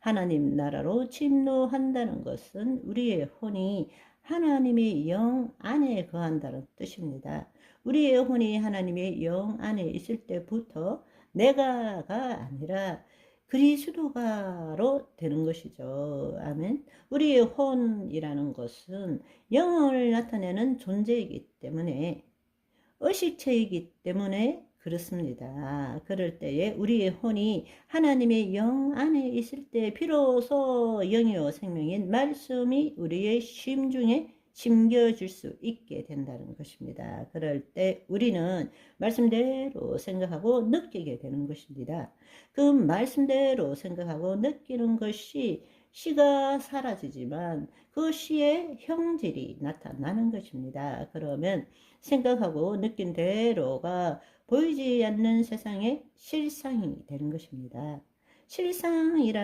하나님 나라로 침노한다는 것은 우리의 혼이 하나님의 영 안에 거한다는 뜻입니다. 우리의 혼이 하나님의 영 안에 있을 때부터 내가가 아니라 그리스도가로 되는 것이죠. 아멘. 우리의 혼이라는 것은 영을 나타내는 존재이기 때문에 의식체이기 때문에 그렇습니다. 그럴 때에 우리의 혼이 하나님의 영 안에 있을 때 비로소 영이요 생명인 말씀이 우리의 심중에 심겨질 수 있게 된다는 것입니다. 그럴 때 우리는 말씀대로 생각하고 느끼게 되는 것입니다. 그 말씀대로 생각하고 느끼는 것이 시가 사라지지만 그 시의 형질이 나타나는 것입니다. 그러면 생각하고 느낀 대로가 보이지 않는 세상의 실상이 되는 것입니다. 실상이라